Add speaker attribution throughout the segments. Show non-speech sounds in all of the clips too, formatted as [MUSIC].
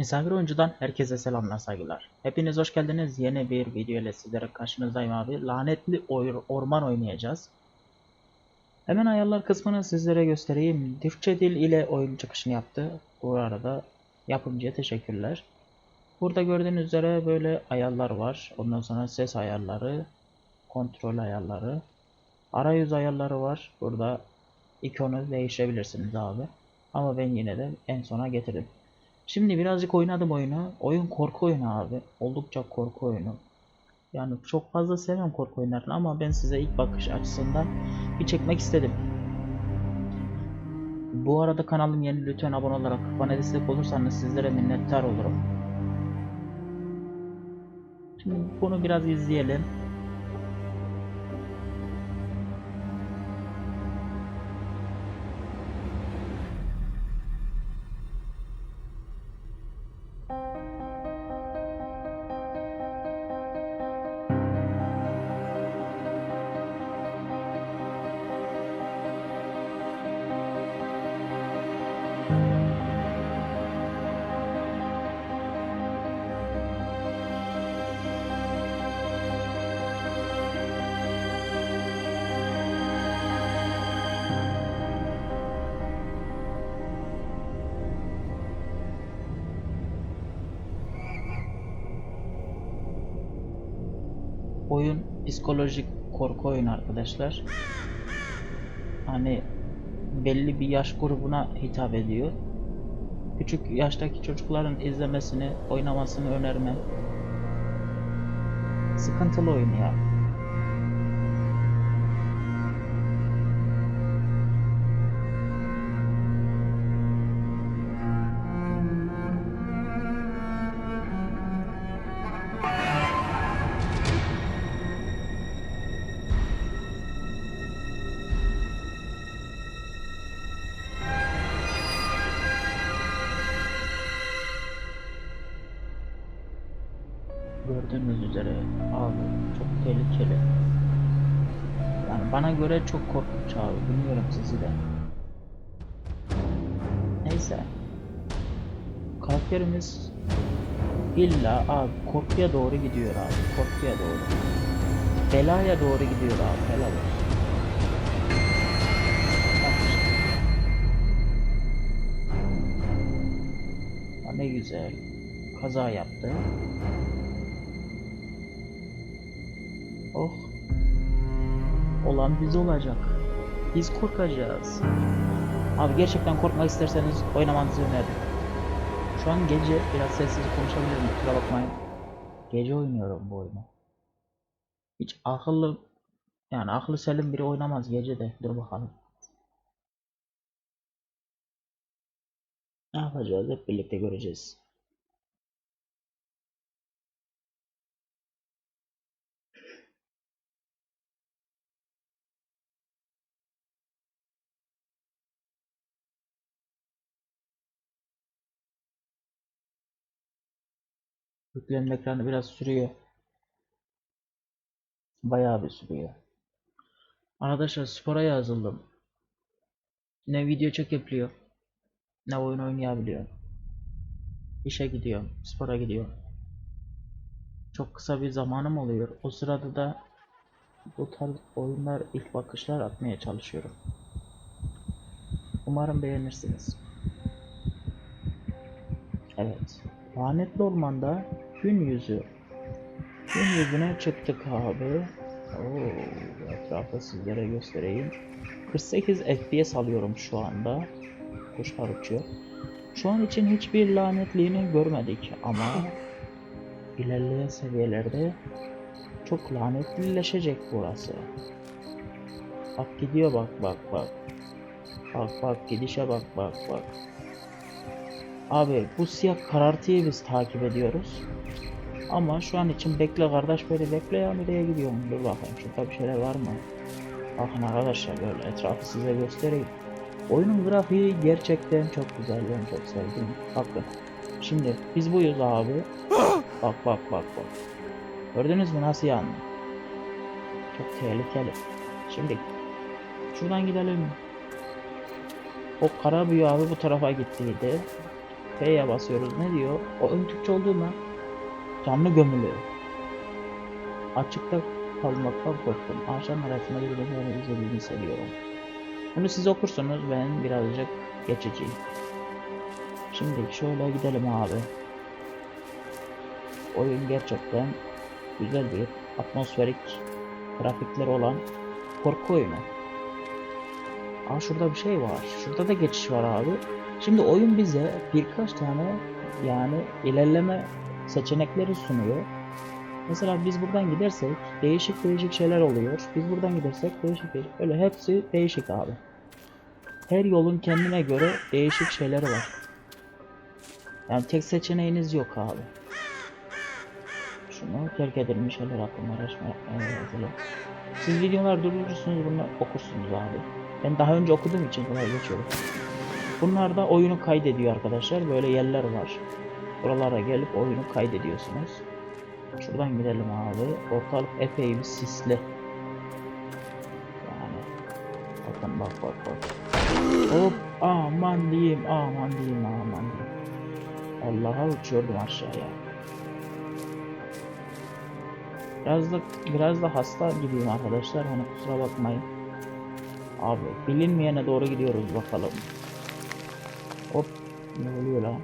Speaker 1: Misafir oyuncudan herkese selamlar saygılar. Hepiniz hoş geldiniz. Yeni bir video ile sizlere karşınızdayım abi. Lanetli or- orman oynayacağız. Hemen ayarlar kısmını sizlere göstereyim. Türkçe dil ile oyun çıkışını yaptı. Bu arada yapımcıya teşekkürler. Burada gördüğünüz üzere böyle ayarlar var. Ondan sonra ses ayarları, kontrol ayarları, arayüz ayarları var. Burada ikonu değiştirebilirsiniz abi. Ama ben yine de en sona getirdim. Şimdi birazcık oynadım oyunu. Oyun korku oyunu abi. Oldukça korku oyunu. Yani çok fazla sevmem korku oyunlarını ama ben size ilk bakış açısından bir çekmek istedim. Bu arada kanalım yeni lütfen abone olarak bana destek olursanız sizlere minnettar olurum. Şimdi bunu biraz izleyelim. Psikolojik korku oyunu arkadaşlar. Hani belli bir yaş grubuna hitap ediyor. Küçük yaştaki çocukların izlemesini, oynamasını önermem. Sıkıntılı oyun ya. Gördüğünüz üzere abi çok tehlikeli. Yani bana göre çok korkunç abi. Bilmiyorum sizi de. Neyse. Karakterimiz illa abi korkuya doğru gidiyor abi. Korkuya doğru. Belaya doğru gidiyor abi. Helal Ne güzel. Kaza yaptı. Oh. Olan biz olacak. Biz korkacağız. Abi gerçekten korkmak isterseniz oynamanızı öneririm. Şu an gece biraz sessiz konuşabilirim kusura bakmayın. Gece oynuyorum bu oyunu. Hiç akıllı yani aklı selim biri oynamaz gece de. Dur bakalım. Ne yapacağız hep birlikte göreceğiz. Yüklenme ekranı biraz sürüyor. Bayağı bir sürüyor. Arkadaşlar spora yazıldım. Ne video çekebiliyor. Ne oyun oynayabiliyor. İşe gidiyorum. Spora gidiyorum. Çok kısa bir zamanım oluyor. O sırada da bu tarz oyunlar ilk bakışlar atmaya çalışıyorum. Umarım beğenirsiniz. Evet. Lanetli ormanda gün yüzü. Gün yüzüne çıktık abi. Oo, etrafı sizlere göstereyim. 48 FPS alıyorum şu anda. Kuşlar uçuyor. Şu an için hiçbir lanetliğini görmedik ama ilerleyen seviyelerde çok lanetlileşecek burası. Bak gidiyor bak bak bak. Bak bak gidişe bak bak bak. Abi bu siyah karartıyı biz takip ediyoruz. Ama şu an için bekle kardeş böyle bekle ya nereye gidiyorum dur bakayım şurada bir şeyler var mı? Bakın arkadaşlar böyle etrafı size göstereyim. Oyunun grafiği gerçekten çok güzel ben çok sevdim. Bakın. Şimdi biz buyuz abi. Bak bak bak bak. Gördünüz mü nasıl yandı? Çok tehlikeli. Şimdi şuradan gidelim. O kara büyü abi bu tarafa gittiydi. F'ye basıyoruz. Ne diyor? O ön Türkçe olduğundan canlı gömülü. Açıkta kalmaktan korktum. Ağaçların arasında bir beni izlediğini hissediyorum. Bunu siz okursunuz ben birazcık geçeceğim. Şimdi şöyle gidelim abi. Oyun gerçekten güzel bir atmosferik grafikleri olan korku oyunu. Aa şurada bir şey var. Şurada da geçiş var abi. Şimdi oyun bize birkaç tane yani ilerleme seçenekleri sunuyor. Mesela biz buradan gidersek değişik değişik şeyler oluyor. Biz buradan gidersek değişik değişik. Öyle hepsi değişik abi. Her yolun kendine göre değişik şeyleri var. Yani tek seçeneğiniz yok abi. Şunu terk edilmiş şeyler hakkında araştırma yapmaya yazılı. Siz videolar durdurursunuz bunu okursunuz abi. Ben daha önce okuduğum için kolay geçiyorum. Bunlar da oyunu kaydediyor arkadaşlar. Böyle yerler var. Buralara gelip oyunu kaydediyorsunuz. Şuradan gidelim abi. Ortalık epey bir sisli. Yani. Bakın bak bak bak. Hop aman diyeyim aman diyeyim aman diyeyim. Allah'a uçuyordum aşağıya. Biraz da biraz da hasta gibiyim arkadaşlar. Hani kusura bakmayın. Abi bilinmeyene doğru gidiyoruz bakalım. Hop ne oluyor lan?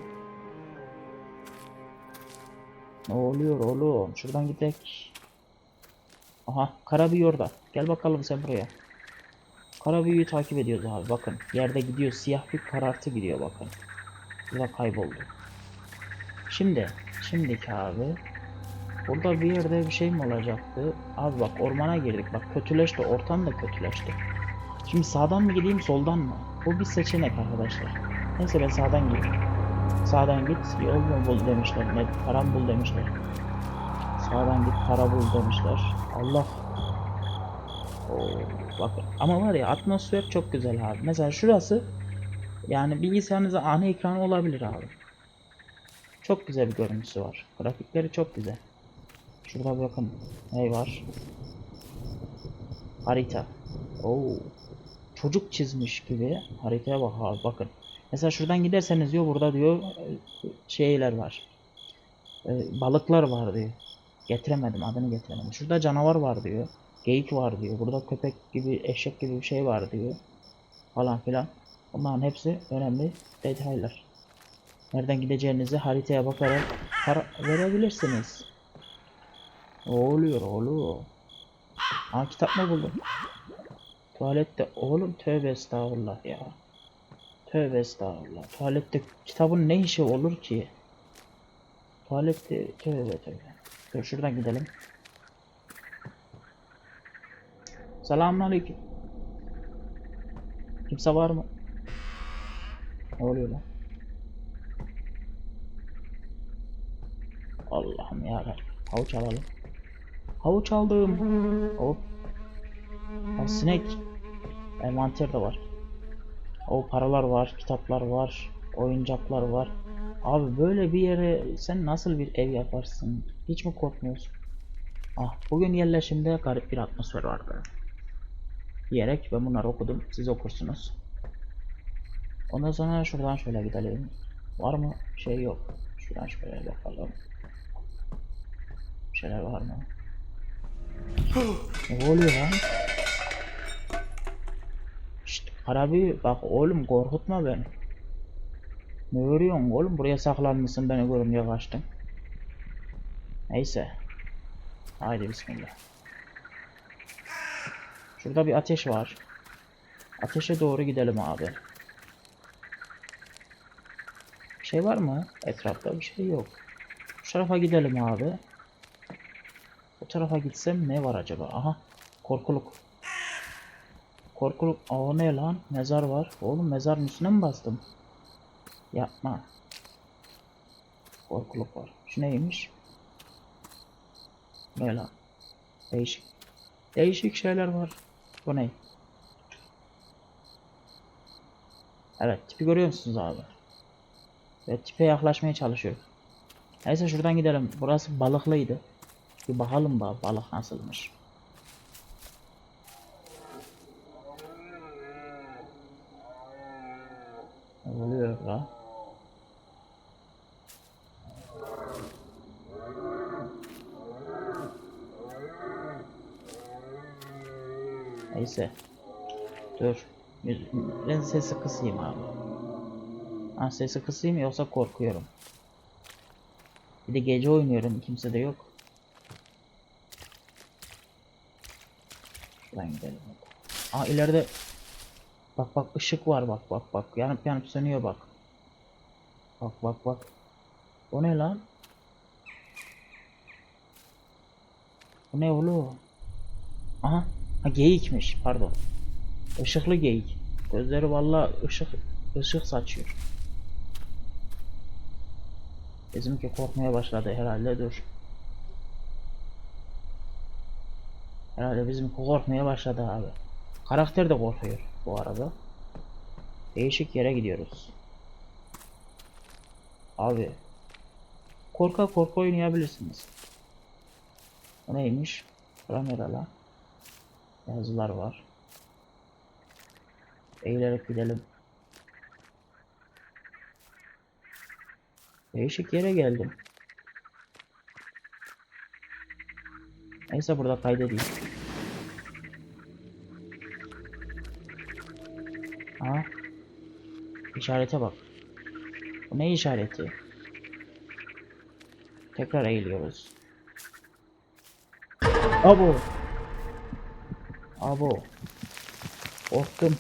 Speaker 1: Ne oluyor oğlum? Şuradan gidelim. Aha Karabüyü orada. Gel bakalım sen buraya. Karabüyü'yü takip ediyoruz abi bakın. Yerde gidiyor siyah bir karartı gidiyor bakın. Burada kayboldu. Şimdi, şimdiki abi. Burada bir yerde bir şey mi olacaktı? Abi bak ormana girdik. Bak kötüleşti. Ortam da kötüleşti. Şimdi sağdan mı gideyim soldan mı? Bu bir seçenek arkadaşlar. Neyse ben sağdan gideyim. Sağdan git yol mu bul demişler. Ne para mı bul demişler. Sağdan git para bul demişler. Allah. Oo, bakın. Ama var ya atmosfer çok güzel abi. Mesela şurası yani bilgisayarınıza ana ekranı olabilir abi. Çok güzel bir görüntüsü var. Grafikleri çok güzel. Şurada bakın ne var? Harita. Oo. Çocuk çizmiş gibi haritaya bak abi bakın. Mesela şuradan giderseniz diyor burada diyor e, şeyler var. E, balıklar var diyor. Getiremedim adını getiremedim. Şurada canavar var diyor. Geyik var diyor. Burada köpek gibi eşek gibi bir şey var diyor. Falan filan. Bunların hepsi önemli detaylar. Nereden gideceğinizi haritaya bakarak para verebilirsiniz. Oluyor oğlum? Aa kitap mı buldum? Tuvalette oğlum tövbe estağfurullah ya. Tövbe estağfurullah. Tuvalette kitabın ne işi olur ki? Tuvalette tövbe tövbe. Dur şuradan gidelim. Selamünaleyküm. Kimse var mı? Ne oluyor lan? Allah'ım ya Havuç alalım. Havuç aldım. Hop. Ha, sinek. Envanter de var. O paralar var, kitaplar var, oyuncaklar var. Abi böyle bir yere sen nasıl bir ev yaparsın? Hiç mi korkmuyorsun? Ah, bugün yerleşimde garip bir atmosfer vardı. Diyerek ben bunları okudum. Siz okursunuz. Ondan sonra şuradan şöyle gidelim. Var mı? Şey yok. Şuradan şöyle bakalım. Bir şeyler var mı? [GASPS] ne oluyor lan? Arabi bak oğlum korkutma beni. Ne örüyorsun oğlum? Buraya saklanmışsın beni görünce kaçtın. Neyse. Haydi bismillah. Şurada bir ateş var. Ateşe doğru gidelim abi. Bir şey var mı? Etrafta bir şey yok. Şu tarafa gidelim abi. Bu tarafa gitsem ne var acaba? Aha. Korkuluk. Korkuluk. O ne lan? Mezar var. Oğlum mezarın üstüne mi bastım? Yapma. Korkuluk var. Şu neymiş? Ne lan? Değişik. Değişik şeyler var. Bu ne? Evet tipi görüyor musunuz abi? Ve tipe yaklaşmaya çalışıyorum. Neyse şuradan gidelim. Burası balıklıydı. Bir bakalım ba balık nasılmış. Bir dakika. Neyse. Dur. Ben sesi kısayım abi. Ha sesi kısayım yoksa korkuyorum. Bir de gece oynuyorum. Kimse de yok. Şuradan gidelim. Aa ileride Bak bak ışık var bak bak bak. Yanıp yanıp sönüyor bak. Bak bak bak. O ne lan? Bu ne oğlum? Aha. Ha geyikmiş pardon. Işıklı geyik. Gözleri valla ışık ışık saçıyor. Bizimki korkmaya başladı herhalde dur. Herhalde bizimki korkmaya başladı abi. Karakter de korkuyor bu arada. Değişik yere gidiyoruz. Abi. Korka korku oynayabilirsiniz. Bu neymiş? Kameralar. Yazılar var. Eğilerek gidelim. Değişik yere geldim. Neyse burada kaydedeyim. Ha? İşarete bak. Bu ne işareti? Tekrar eğiliyoruz. Abo. Abo. Korktum.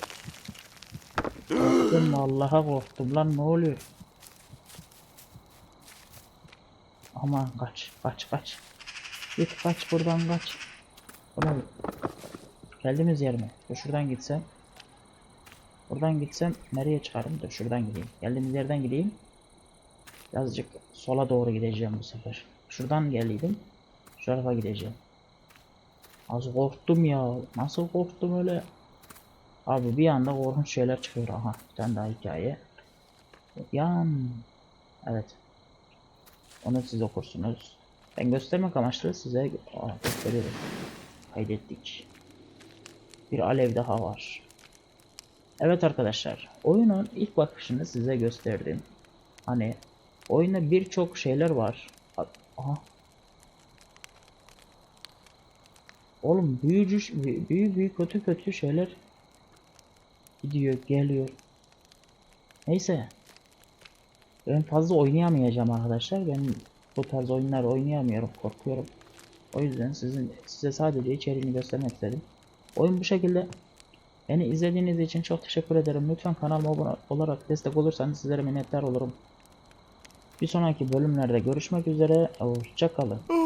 Speaker 1: Korktum vallahi korktum lan ne oluyor? Aman kaç kaç kaç. Git kaç buradan kaç. Ulan geldiğimiz yer mi? Şuradan gitsem. Buradan gitsem nereye çıkarım? Dur şuradan gideyim. Geldiğimiz yerden gideyim. Birazcık sola doğru gideceğim bu sefer. Şuradan geldiydim. Şu tarafa gideceğim. Az korktum ya. Nasıl korktum öyle? Abi bir anda korkunç şeyler çıkıyor. Aha bir tane daha hikaye. Yan. Evet. Onu siz okursunuz. Ben göstermek amaçlı size Aa, gösteriyorum. Kaydettik. Bir alev daha var. Evet arkadaşlar, oyunun ilk bakışını size gösterdim. Hani oyunda birçok şeyler var. Aha. Oğlum büyücü büyü büyü büyü kötü kötü şeyler gidiyor, geliyor. Neyse. Ben fazla oynayamayacağım arkadaşlar. Ben bu tarz oyunlar oynayamıyorum, korkuyorum. O yüzden sizin size sadece içeriğini göstermek istedim. Oyun bu şekilde. Beni izlediğiniz için çok teşekkür ederim. Lütfen kanalıma abone olarak destek olursanız sizlere minnettar olurum. Bir sonraki bölümlerde görüşmek üzere. Hoşçakalın.